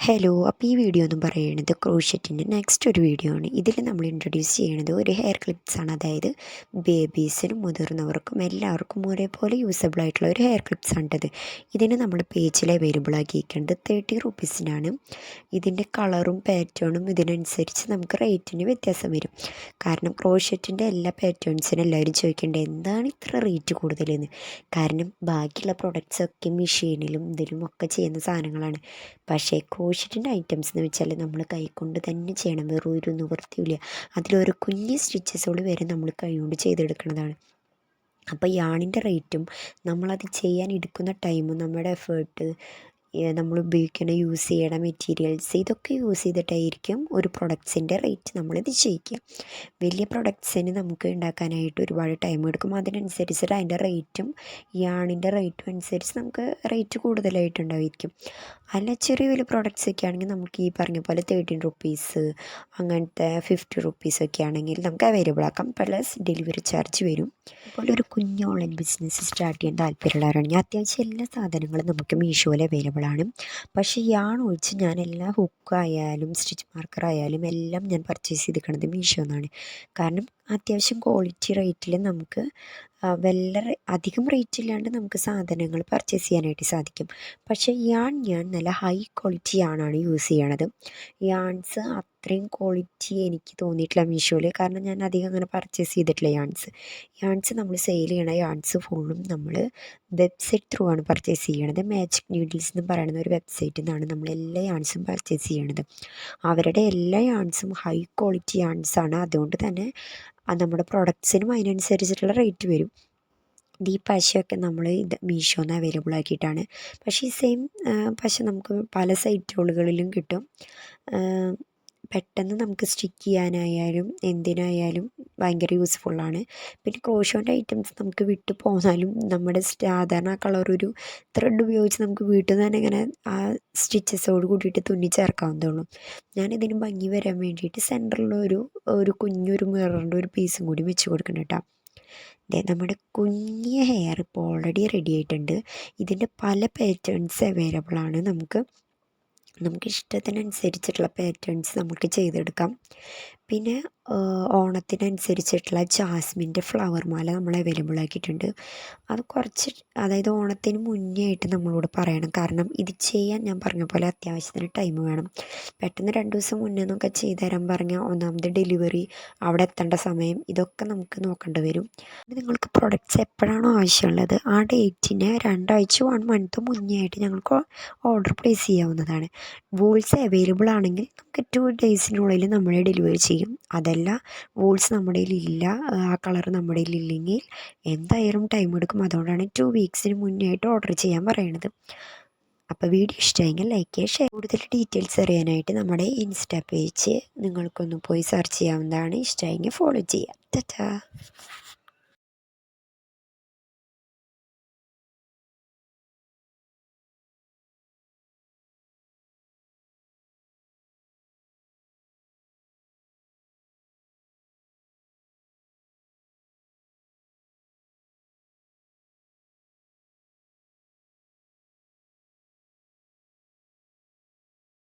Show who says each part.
Speaker 1: Hello അപ്പോൾ ഈ video എന്ന് പറയുന്നത് ക്രോഷറ്റിന്റെ നെക്സ്റ്റ് ഒരു വീഡിയോ ആണ്. ഇതിൽ നമ്മൾ ഇൻട്രൊഡ്യൂസ് ചെയ്യുന്നത് ഒരു ഹെയർ ക്ലിപ്സാണ് അതായത് ബേബീസിനും മുതിർന്നവർക്കും എല്ലാവർക്കും ഒരേപോലെ യൂസബിൾ ആയിട്ടുള്ള ഒരു ഹെയർ ക്ലിപ്സ് ആണിത് ഇതിന് നമ്മൾ പേജിൽ അവൈലബിൾ ആക്കിയിരിക്കുന്നത് തേർട്ടി റുപ്പീസിനാണ് ഇതിന്റെ കളറും പാറ്റേണും ഇതിനനുസരിച്ച് നമുക്ക് റേറ്റിന് വ്യത്യാസം വരും. കാരണം ക്രോഷറ്റിന്റെ എല്ലാ പാറ്റേൺസിനും എല്ലാവരും ചോദിക്കേണ്ടത് എന്താണ് ഇത്ര റേറ്റ് കൂടുതലെന്ന്? കാരണം ബാക്കിയുള്ള പ്രൊഡക്ട്സൊക്കെ മെഷീനിലും ഇതിലും ഒക്കെ ചെയ്യുന്ന സാധനങ്ങളാണ്. പക്ഷേ ക്രോഷറ്റിന്റെ ഐറ്റംസ് എന്ന് വെച്ചാൽ നമ്മൾ കൈകൊണ്ട് തന്നെ ചെയ്യണം. വെറും ഒരു നിവൃത്തിയില്ല അതിലൊരു കുഞ്ഞ് സ്റ്റിച്ചസുകൾ വരെ നമ്മൾ കൈകൊണ്ട് ചെയ്തെടുക്കുന്നതാണ്. അപ്പോൾ യാണിന്റെ റേറ്റും നമ്മളത് ചെയ്യാൻ എടുക്കുന്ന ടൈമും നമ്മുടെ എഫേർട്ട് നമ്മൾ ഉപയോഗിക്കുന്ന യൂസ് ചെയ്യണ മെറ്റീരിയൽസ് ഇതൊക്കെ യൂസ് ചെയ്തിട്ടായിരിക്കും ഒരു പ്രൊഡക്ട്സിന്റെ റേറ്റ് നമ്മൾ നിശ്ചയിക്കുക വലിയ പ്രൊഡക്ട്സിന് നമുക്ക് ഉണ്ടാക്കാനായിട്ട് ഒരുപാട് ടൈം എടുക്കും. അതിനനുസരിച്ചിട്ട് അതിന്റെ റേറ്റും യാണിന്റെ റേറ്റും അനുസരിച്ച് നമുക്ക് റേറ്റ് കൂടുതലായിട്ടുണ്ടായിരിക്കും. അല്ല ചെറിയ വലിയ പ്രൊഡക്ട്സ് ഒക്കെ ആണെങ്കിൽ നമുക്ക് ഈ പറഞ്ഞ പോലെ തേർട്ടീൻ റുപ്പീസ് അങ്ങനത്തെ ഫിഫ്റ്റി റുപ്പീസ് ഒക്കെ ആണെങ്കിൽ നമുക്ക് അവൈലബിൾ ആക്കാം. പ്ലസ് ഡെലിവറി ചാർജ് വരും. അതുപോലെ ഒരു കുഞ്ഞ് ഓൺലൈൻ ബിസിനസ് സ്റ്റാർട്ട് ചെയ്യാൻ താല്പര്യമുള്ളവരാണെങ്കിൽ അത്യാവശ്യം എല്ലാ സാധനങ്ങളും നമുക്ക് മീഷോയിൽ അവൈലബിൾ ആണ് പക്ഷേ യാൺ ഒഴിച്ച് ഞാൻ എല്ലാ ഹുക്കായാലും സ്റ്റിച്ച് മാർക്കറായാലും എല്ലാം ഞാൻ പർച്ചേസ് ചെയ്തിരിക്കുന്നത് മീഷോ എന്നാണ് കാരണം അത്യാവശ്യം ക്വാളിറ്റി റേറ്റിൽ നമുക്ക് വല്ല അധികം റേറ്റ് ഇല്ലാണ്ട് നമുക്ക് സാധനങ്ങൾ പർച്ചേസ് ചെയ്യാനായിട്ട് സാധിക്കും. പക്ഷേ യാൺ ഞാൻ നല്ല ഹൈ ക്വാളിറ്റി യാണാണ് യൂസ് ചെയ്യണത്. യാൺസ് അത്രയും ക്വാളിറ്റി എനിക്ക് തോന്നിയിട്ടില്ല മീഷോയിൽ കാരണം ഞാൻ അധികം അങ്ങനെ പർച്ചേസ് ചെയ്തിട്ടില്ല യാൺസ് യാൺസ് നമ്മൾ സെയിൽ ചെയ്യണ യാൺസ് ഫുള്ളും നമ്മൾ വെബ്സൈറ്റ് ത്രൂ ആണ് പർച്ചേസ് ചെയ്യണത്. മാജിക് നീഡിൽസ് എന്ന് പറയുന്ന ഒരു വെബ്സൈറ്റിൽ നിന്നാണ് നമ്മൾ എല്ലാ യാൺസും പർച്ചേസ് ചെയ്യണത്. അവരുടെ എല്ലാ യാൺസും ഹൈ ക്വാളിറ്റി യാൺസാണ് അതുകൊണ്ട് തന്നെ നമ്മുടെ പ്രൊഡക്ട്സിനും അതിനനുസരിച്ചിട്ടുള്ള റേറ്റ് വരും. ഈ പശയൊക്കെ നമ്മൾ ഇത് മീഷോന്ന് അവൈലബിൾ ആക്കിയിട്ടാണ്. പക്ഷേ ഈ സെയിം പശ നമുക്ക് പല സൈറ്റുകളിലും കിട്ടും. പെട്ടെന്ന് നമുക്ക് സ്റ്റിക്ക് ചെയ്യാനായാലും എന്തിനായാലും ഭയങ്കര യൂസ്ഫുള്ളാണ്. പിന്നെ ക്രോഷോന്റെ ഐറ്റംസ് നമുക്ക് വിട്ടു പോന്നാലും നമ്മുടെ സാധാരണ കളർ ഒരു ത്രെഡ് ഉപയോഗിച്ച് നമുക്ക് വീട്ടിൽ നിന്ന് തന്നെ ഇങ്ങനെ ആ സ്റ്റിച്ചസോട് കൂടിയിട്ട് തുന്നി ചേർക്കാവുന്നതുള്ളൂ ഞാനിതിന് ഭംഗി വരാൻ വേണ്ടിയിട്ട് സെന്ററിലൊരു ഒരു കുഞ്ഞൊരു മിററിന്റെ ഒരു പീസും കൂടി വെച്ച് കൊടുക്കണം കേട്ടോ. നമ്മുടെ കുഞ്ഞ് ഹെയർ ഇപ്പോൾ ഓൾറെഡി റെഡി ആയിട്ടുണ്ട്. ഇതിന്റെ പല പാറ്റേൺസ് അവൈലബിൾ ആണ്. നമുക്ക് നമുക്ക് ഇഷ്ടത്തിനനുസരിച്ചിട്ടുള്ള പാറ്റേൺസ് നമുക്ക് ചെയ്തെടുക്കാം. പിന്നെ ഓണത്തിനനുസരിച്ചിട്ടുള്ള ജാസ്മിന്റെ ഫ്ലവർ മാല നമ്മൾ അവൈലബിൾ ആക്കിയിട്ടുണ്ട്. അത് കുറച്ച് അതായത് ഓണത്തിന് മുന്നേ ആയിട്ട് നമ്മളോട് പറയണം. കാരണം ഇത് ചെയ്യാൻ ഞാൻ പറഞ്ഞ പോലെ അത്യാവശ്യത്തിന് ടൈം വേണം. പെട്ടെന്ന് രണ്ട് ദിവസം മുന്നേ എന്നൊക്കെ ചെയ്തു തരാൻ പറഞ്ഞാൽ ഒന്നാമത് ഡെലിവറി അവിടെ എത്തേണ്ട സമയം ഇതൊക്കെ നമുക്ക് നോക്കേണ്ടി വരും. നിങ്ങൾക്ക് പ്രൊഡക്റ്റ്സ് എപ്പോഴാണോ ആവശ്യമുള്ളത് ആ ഡേറ്റിന് രണ്ടാഴ്ച വൺ മന്ത് മുന്നേ ആയിട്ട് ഞങ്ങൾക്ക് ഓർഡർ പ്ലേസ് ചെയ്യാവുന്നതാണ്. വൂൾസ് അവൈലബിൾ ആണെങ്കിൽ നമുക്ക് ടു ഡേയ്സിനുള്ളിൽ നമ്മൾ ഡെലിവറി ചെയ്യും. അതല്ല വൂൾസ് നമ്മുടെ ഇല്ല ആ കളർ നമ്മുടെ ഇല്ലെങ്കിൽ എന്തായാലും ടൈം എടുക്കും. അതുകൊണ്ടാണ് ടു വീക്സിന് മുന്നേ ആയിട്ട് ഓർഡർ ചെയ്യാൻ പറയണത്. അപ്പോൾ വീഡിയോ ഇഷ്ടമായെങ്കിൽ ലൈക്ക് ചെയ്യുക ഷെയർ കൂടുതൽ ഡീറ്റെയിൽസ് അറിയാനായിട്ട് നമ്മുടെ ഇൻസ്റ്റാ പേജ് നിങ്ങൾക്കൊന്ന് പോയി സെർച്ച് ചെയ്യാവുന്നതാണ്. ഇഷ്ടമായെങ്കിൽ ഫോളോ ചെയ്യുക. ടാറ്റാ